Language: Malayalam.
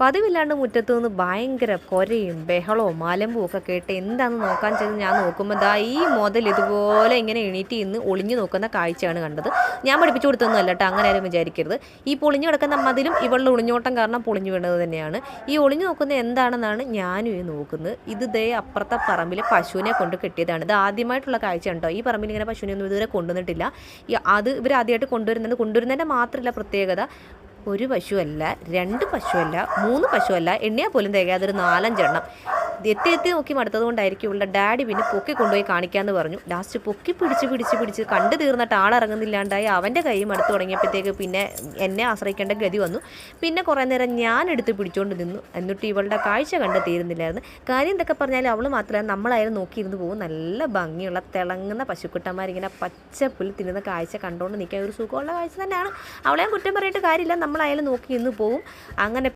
പതിവില്ലാണ്ട് മുറ്റത്തു നിന്ന് ഭയങ്കര കൊരയും ബഹളവും മലമ്പും ഒക്കെ കേട്ട് എന്താണെന്ന് നോക്കാൻ ചെയ്ത് ഞാൻ നോക്കുമ്പോൾ ദാ ഈ മുതൽ ഇതുപോലെ ഇങ്ങനെ എണീറ്റ് ഇന്ന് ഒളിഞ്ഞു നോക്കുന്ന കാഴ്ചയാണ് കണ്ടത്. ഞാൻ പഠിപ്പിച്ചു കൊടുത്തൊന്നും അല്ല കേട്ടോ അങ്ങനെ ആരും വിചാരിക്കരുത്. ഈ പൊളിഞ്ഞു കിടക്കുന്ന മതിലും ഇവളുടെ ഒളിഞ്ഞോട്ടം കാരണം പൊളിഞ്ഞു വീണത് തന്നെയാണ്. ഈ ഒളിഞ്ഞു നോക്കുന്നത് എന്താണെന്നാണ് ഞാനും ഈ നോക്കുന്നത്. ഇത് ദേ അപ്പുറത്തെ പറമ്പിലെ പശുവിനെ കൊണ്ട് കെട്ടിയതാണ്. ഇത് ആദ്യമായിട്ടുള്ള കാഴ്ച ഉണ്ടോ ഈ പറമ്പിൽ ഇങ്ങനെ പശുവിനെ ഒന്നും ഇതുവരെ കൊണ്ടുവന്നിട്ടില്ല. അത് ഇവർ ആദ്യമായിട്ട് കൊണ്ടുവരുന്നത്. കൊണ്ടുവരുന്നതിന്റെ മാത്രമല്ല പ്രത്യേകത. ഒരു പശുവല്ല രണ്ട് പശുവല്ല മൂന്ന് പശുവല്ല എണ്ണിയാൽ പോലും തികയാതെ ഒരു നാലഞ്ചെണ്ണം. എത്തി എത്തി നോക്കി മടുത്തത് കൊണ്ടായിരിക്കും ഉള്ള ഡാഡി പിന്നെ പൊക്കി കൊണ്ടുപോയി കാണിക്കാമെന്ന് പറഞ്ഞു. ലാസ്റ്റ് പൊക്കി പിടിച്ച് പിടിച്ച് പിടിച്ച് കണ്ടു തീർന്നിട്ട് ആളിറങ്ങുന്നില്ലാണ്ടായി അവന്റെ കൈ മടുത്തു തുടങ്ങിയപ്പോഴത്തേക്ക് പിന്നെ എന്നെ ആശ്രയിക്കേണ്ട ഗതി വന്നു. പിന്നെ കുറേ നേരം ഞാൻ എടുത്ത് പിടിച്ചുകൊണ്ട് നിന്നു. എന്നിട്ട് ഇവളുടെ കാഴ്ച കണ്ട് തീരുന്നില്ലായിരുന്നു. കാര്യം എന്തൊക്കെ പറഞ്ഞാലും അവൾ മാത്രമല്ല നമ്മളായാലും നോക്കിയിരുന്ന് പോകും. നല്ല ഭംഗിയുള്ള തിളങ്ങുന്ന പശുക്കുട്ടന്മാരിങ്ങനെ പച്ച പുല്ല് തിന്നുന്ന കാഴ്ച കണ്ടുകൊണ്ട് നിൽക്കാൻ ഒരു സുഖമുള്ള കാഴ്ച തന്നെയാണ്. അവളെ ഞാൻ കുറ്റം പറയിട്ട് കാര്യമില്ല. നമ്മളായാലും നോക്കി ഇന്ന് പോവും അങ്ങനെ